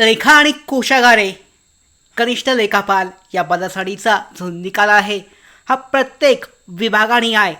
रेखा आणि कोशागारे कनिष्ठ लेखापाल या पदासाठीचा जो निकाल आहे हा प्रत्येक विभागाने आय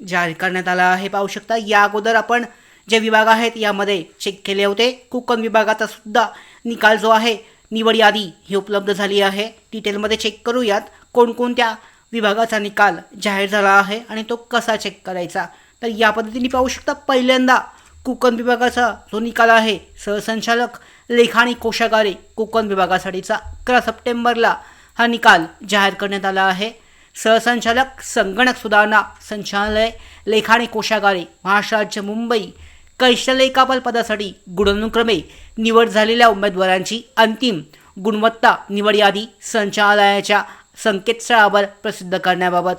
जाहीर करण्यात आला आहे पाहू शकता. या अगोदर आपण जे विभाग आहेत यामध्ये चेक केले होते. कोकण विभागाचा सुद्धा निकाल जो आहे निवड यादी ही उपलब्ध झाली आहे. डिटेलमध्ये चेक करूयात. कोणकोणत्या विभागाचा निकाल जाहीर झाला आहे आणि तो कसा चेक करायचा? तर या पद्धतीने पाहू शकता पहिल्यांदा कोकण विभागाचा जो निकाल आहे सहसंचालक लेखाणी कोशागारे कोकण विभागासाठीचा अकरा सप्टेंबरला हा निकाल जाहीर करण्यात आला आहे. सहसंचालक संगणक सुधारणा संचालय लेखाणी कोशागारे महाराष्ट्र राज्य मुंबई कनिष्ठ पदासाठी गुणनुक्रमे निवड झालेल्या उमेदवारांची अंतिम गुणवत्ता निवड यादी संचालयाच्या संकेतस्थळावर प्रसिद्ध करण्याबाबत.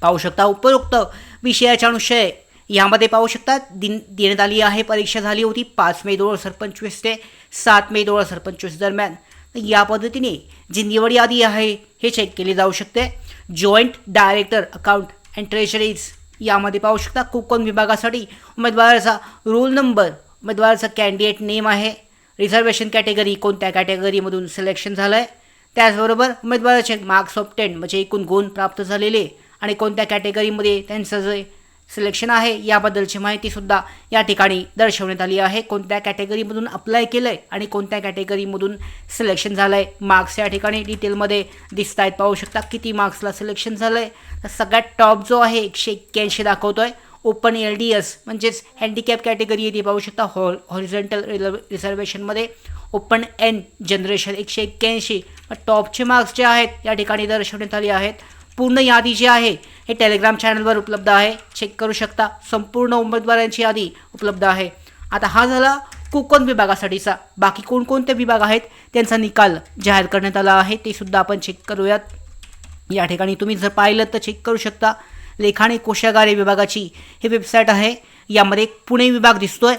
पाहू शकता उपरोक्त विषयाच्या अनुषय यामध्ये पाहू शकता दिन देण्यात आली आहे परीक्षा झाली होती पाच मे दोन हजार पंचवीस ते सात मे दोन हजार पंचवीस दरम्यान. या पद्धतीने जी निवड यादी आहे हे चेक केली जाऊ शकते. Joint director account and treasuries यामध्ये पाहू शकता कोकण विभागासाठी उमेदवाराचा रोल नंबर उमेदवाराचा कॅन्डिडेट नेम आहे. रिझर्वेशन कॅटेगरी कोणत्या कॅटेगरीमधून सिलेक्शन झालं आहे त्याचबरोबर उमेदवाराचे मार्क्स ऑफ टेन म्हणजे एकूण गुण प्राप्त झालेले आणि कोणत्या कॅटेगरीमध्ये त्यांचं जे सिलेक्शन आहे. याबद्दलची माहितीसुद्धा या ठिकाणी दर्शवण्यात आली आहे. कोणत्या कॅटेगरीमधून अप्लाय केलं आहे आणि कोणत्या कॅटेगरीमधून सिलेक्शन झालं आहे मार्क्स या ठिकाणी डिटेलमध्ये दिसत आहेत पाहू शकता किती मार्क्सला सिलेक्शन झालं आहे तर सगळ्यात टॉप जो आहे एकशे एक्क्याऐंशी दाखवतो आहे ओपन एल डी एस म्हणजेच हँडिकॅप कॅटेगरी येते. पाहू शकता हॉ हॉरिझेंटल रिझर्वेशनमध्ये ओपन एन जनरेशन एकशे एक्क्याऐंशी. टॉपचे मार्क्स जे आहेत या ठिकाणी दर्शवण्यात आले आहेत. पूर्ण यादी जी आहे हे टेलिग्राम चॅनलवर उपलब्ध आहे. चेक करू शकता. संपूर्ण उमेदवारांची यादी उपलब्ध आहे. आता हा झाला कोकण विभागासाठीचा. बाकी कोणकोणते विभाग आहेत? त्यांचा निकाल जाहीर करण्यात आला आहे. ते सुद्धा आपण चेक करूयात. या ठिकाणी तुम्ही जर पाहिलं तर चेक करू शकता. लेखा आणि कोशागारे विभागाची ही वेबसाईट आहे. यामध्ये एक पुणे विभाग दिसतोय.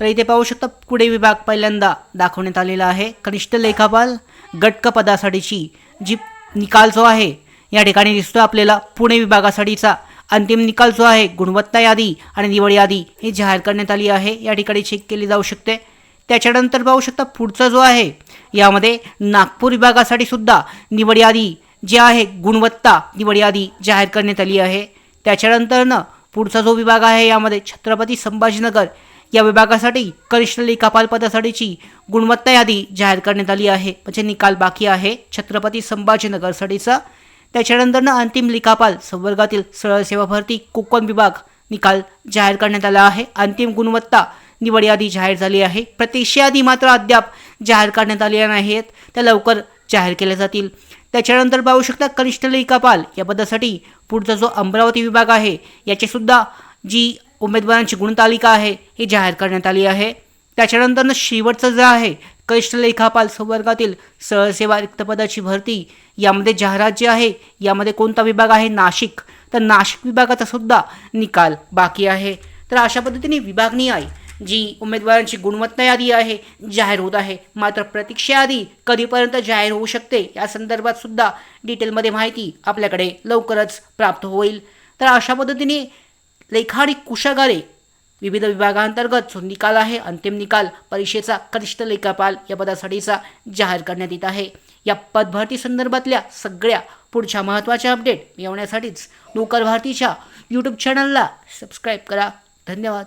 तर इथे पाहू शकता पुणे विभाग पहिल्यांदा दाखवण्यात आलेला आहे. कनिष्ठ लेखापाल गटक पदासाठीची जी निकाल जो आहे या ठिकाणी दिसतो आपल्याला पुणे विभागासाठीचा अंतिम निकाल जो आहे गुणवत्ता यादी आणि निवड यादी ही जाहीर करण्यात आली आहे. या ठिकाणी चेक केली जाऊ शकते. त्याच्यानंतर पाहू शकता पुढचा जो आहे यामध्ये नागपूर विभागासाठी सुद्धा निवड यादी जी आहे गुणवत्ता निवड यादी जाहीर करण्यात आली आहे. त्याच्यानंतरनं पुढचा जो विभाग आहे यामध्ये छत्रपती संभाजीनगर या विभागासाठी कनिष्ठ लेखापाल पदासाठीची गुणवत्ता यादी जाहीर करण्यात आली आहे. म्हणजे निकाल बाकी आहे. छत्रपती संभाजीनगरसाठीचा त्याच्यानंतरनं अंतिम लेखापाल संवर्गातील सरळ सेवा भरती कोकण विभाग निकाल जाहीर करण्यात आला आहे. अंतिम गुणवत्ता निवड यादी जाहीर झाली आहे. प्रतीक्षा यादी मात्र अद्याप जाहीर करण्यात आलेल्या नाहीत त्या लवकर जाहीर केल्या जातील. त्याच्यानंतर पाहू शकता कनिष्ठ लेखापाल या पदासाठी पुढचा जो अमरावती विभाग आहे याची सुद्धा जी उमेदवारांची गुणतालिका आहे ही जाहीर करण्यात आली आहे. त्याच्यानंतरनं शेवटचं जे आहे कनिष्ठ लेखापाल संवर्गातील सहसेवा रिक्त पदाची भरती यामध्ये जाहिरात जी आहे यामध्ये कोणता विभाग आहे? नाशिक. तर नाशिक विभागाचा सुद्धा निकाल बाकी आहे. तर अशा पद्धतीने विभागनिहाय जी उमेदवारांची गुणवत्ता यादी आहे जाहीर होत आहे. मात्र प्रतीक्षा यादी कधीपर्यंत जाहीर होऊ शकते या संदर्भात सुद्धा डिटेलमध्ये माहिती आपल्याकडे लवकरच प्राप्त होईल. तर अशा पद्धतीने लेखा आणि कुशागारे विविध विभागांतर्गत जो निकाल आहे अंतिम निकाल परीक्षेचा कनिष्ठ लेखापाल या पदासाठीचा जाहीर करण्यात येत आहे. या पदभरती संदर्भातल्या सगळ्या पुढच्या महत्त्वाच्या अपडेट मिळवण्यासाठीच नोकर भारतीच्या यूट्यूब चॅनलला सबस्क्राईब करा. धन्यवाद.